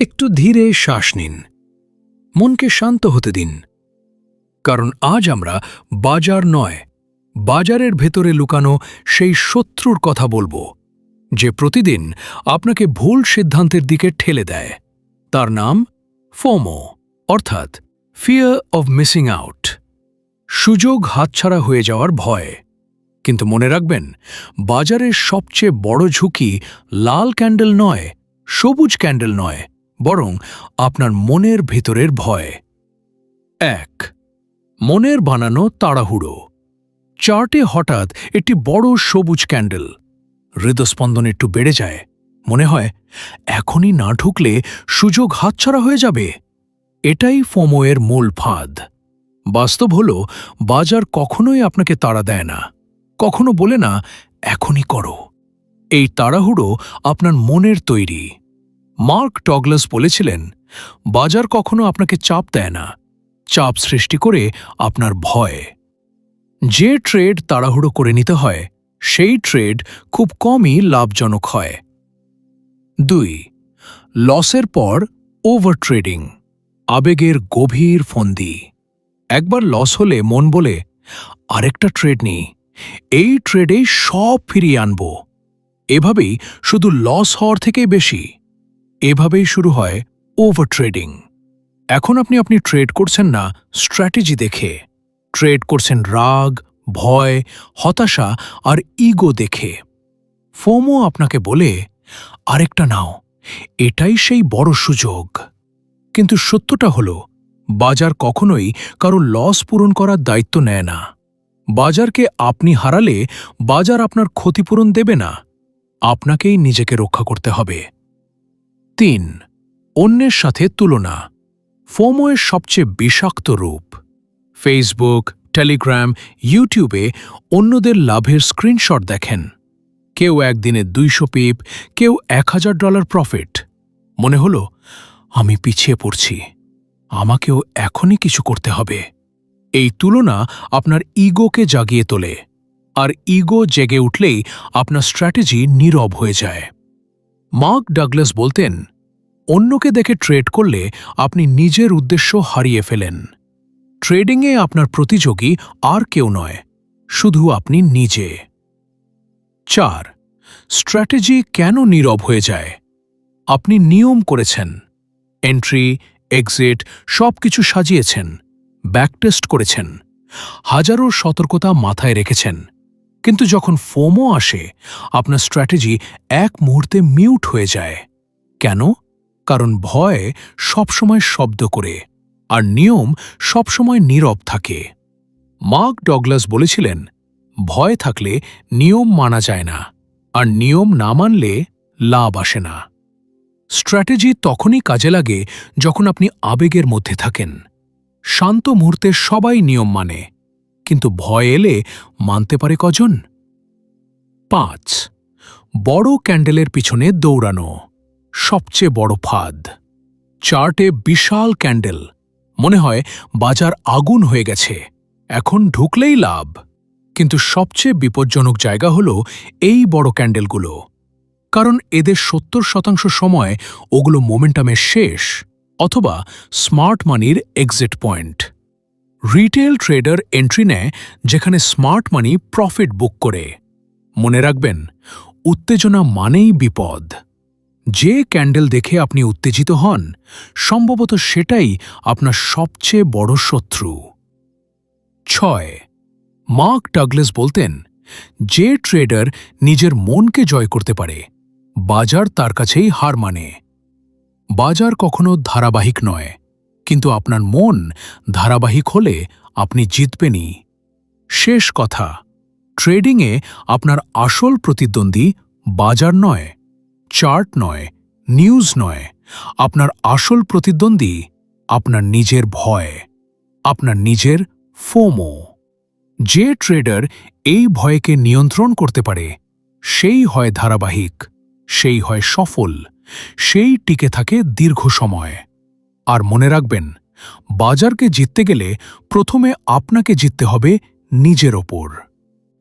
একটু ধীরে শ্বাস নিন। মনকে শান্ত হতে দিন। কারণ আজ আমরা বাজার নয়, বাজারের ভেতরে লুকানো সেই শত্রুর কথা বলব, যে প্রতিদিন আপনাকে ভুল সিদ্ধান্তের দিকে ঠেলে দেয়। তার নাম ফোমো, অর্থাৎ ফিয়ার অব মিসিং আউট সুযোগ হাতছাড়া হয়ে যাওয়ার ভয়। কিন্তু মনে রাখবেন, বাজারের সবচেয়ে বড় ঝুঁকি লাল ক্যান্ডেল নয়, সবুজ ক্যান্ডেল নয় বরং আপনার মনের ভেতরের ভয়। এক, মনের বানানো তাড়াহুড়ো। চার্টে হঠাৎ একটি বড় সবুজ ক্যান্ডেল। হৃদস্পন্দন একটু বেড়ে যায়। মনে হয়, এখনই না ঢুকলে সুযোগ হাতছাড়া হয়ে যাবে। এটাই ফোমোয়ের মূল ফাঁদ। বাস্তব হল, বাজার কখনোই আপনাকে তাড়া দেয় না। কখনো বলে না, এখনই করো। এই তাড়াহুড়ো আপনার মনের তৈরি। মার্ক টগলাস বলেছিলেন, বাজার কখনো আপনাকে চাপ দেয় না। চাপ সৃষ্টি করে আপনার ভয়। যে ট্রেড তাড়াহুড়ো করে নিতে হয়, সেই ট্রেড খুব কমই লাভজনক হয়। দুই, লসের পর ওভার ট্রেডিং আবেগের গভীর ফন্দি। একবার লস হলে মন বলে, আরেকটা ট্রেড নিই, এই ট্রেডে সব ফিরিয়ে আনব। এভাবেই শুধু লস হওয়ার থেকে বেশি। এভাবেই শুরু হয় ওভার ট্রেডিং এখন আপনি আপনি ট্রেড করছেন না, স্ট্র্যাটেজি দেখে। ট্রেড করছেন রাগ, ভয়, হতাশা আর ইগো দেখে। ফোমো আপনাকে বলে, আরেকটা নাও, এটাই সেই বড় সুযোগ। কিন্তু সত্যটা হল, বাজার কখনোই কারও লস পূরণ করার দায়িত্ব নেয় না। বাজারকে আপনি হারালে বাজার আপনার ক্ষতিপূরণ দেবে না। আপনাকেই নিজেকে রক্ষা করতে হবে। তিন, অন্যের সাথে তুলনা। ফোমোয়ের সবচেয়ে বিষাক্ত রূপ। ফেসবুক টেলিগ্রাম ইউটিউবে অন্যদের লাভের স্ক্রিনশট দেখেন। কেউ একদিনে দুইশো পিপ, কেউ এক হাজার ডলার প্রফিট মনে হলো, আমি পিছিয়ে পড়ছি। আমাকেও এখনই কিছু করতে হবে। এই তুলনা আপনার ইগোকে জাগিয়ে তোলে। আর ইগো জেগে উঠলেই আপনার স্ট্র্যাটেজি নীরব হয়ে যায়। মার্ক ডাগলাস বলতেন, অন্যকে দেখে ট্রেড করলে আপনি নিজের উদ্দেশ্য হারিয়ে ফেলেন। ট্রেডিংয়ে আপনার প্রতিযোগী আর কেউ নয়, শুধু আপনি নিজে। চার, স্ট্র্যাটেজি কেন নীরব হয়ে যায়? আপনি নিয়ম করেছেন, এন্ট্রি, এক্সিট সব কিছু সাজিয়েছেন, ব্যাকটেস্ট করেছেন, হাজারো সতর্কতা মাথায় রেখেছেন কিন্তু যখন ফোমো আসে, আপনার স্ট্র্যাটেজি এক মুহূর্তে মিউট হয়ে যায়। কেন? কারণ ভয় সবসময় শব্দ করে, আর নিয়ম সবসময় নীরব থাকে। মার্ক ডগলাস বলেছিলেন, ভয় থাকলে নিয়ম মানা যায় না, আর নিয়ম না মানলে লাভ আসে না। স্ট্র্যাটেজি তখনই কাজে লাগে যখন আপনি আবেগের মধ্যে থাকেন। শান্ত মুহূর্তে সবাই নিয়ম মানে কিন্তু ভয় এলে মানতে পারে কজন? পাঁচ। বড় ক্যান্ডেলের পিছনে দৌড়ানো সবচেয়ে বড় ফাঁদ। চার্টে বিশাল ক্যান্ডেল। মনে হয় বাজার আগুন হয়ে গেছে। এখন ঢুকলেই লাভ। কিন্তু সবচেয়ে বিপজ্জনক জায়গা হল এই বড় ক্যান্ডেলগুলো। কারণ এদের সত্তর শতাংশ সময় ওগুলো মোমেন্টামের শেষ অথবা স্মার্ট মানির exit point. Retail trader entry নেয় যেখানে স্মার্ট মানি প্রফিট বুক করে। মনে রাখবেন, উত্তেজনা মানেই বিপদ। যে ক্যান্ডেল দেখে আপনি উত্তেজিত হন, সম্ভবত সেটাই আপনার সবচেয়ে বড় শত্রু। ছয়, মার্ক ডাগলেস বলতেন, যে ট্রেডার নিজের মনকে জয় করতে পারে, বাজার তার কাছেই হার মানে। বাজার কখনো ধারাবাহিক নয় কিন্তু আপনার মন ধারাবাহিক হলে আপনি জিতবেনই। শেষ কথা, ট্রেডিংয়ে আপনার আসল প্রতিদ্বন্দ্বী বাজার নয়, চার্ট নয়, নিউজ নয়। আপনার আসল প্রতিদ্বন্দ্বী আপনার নিজের ভয়, আপনার নিজের ফোমো। যে ট্রেডার এই ভয়কে নিয়ন্ত্রণ করতে পারে, সেই হয় ধারাবাহিক, সেই হয় সফল, সেই টিকে থাকে দীর্ঘ সময়। আর মনে রাখবেন, বাজারকে জিততে গেলে প্রথমে আপনাকে জিততে হবে নিজের ওপর।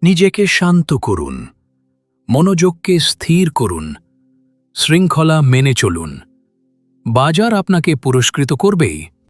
নিজেকে শান্ত করুন, মনোযোগকে স্থির করুন, শৃঙ্খলা মেনে চলুন। বাজার আপনাকে পুরস্কৃত করবেই।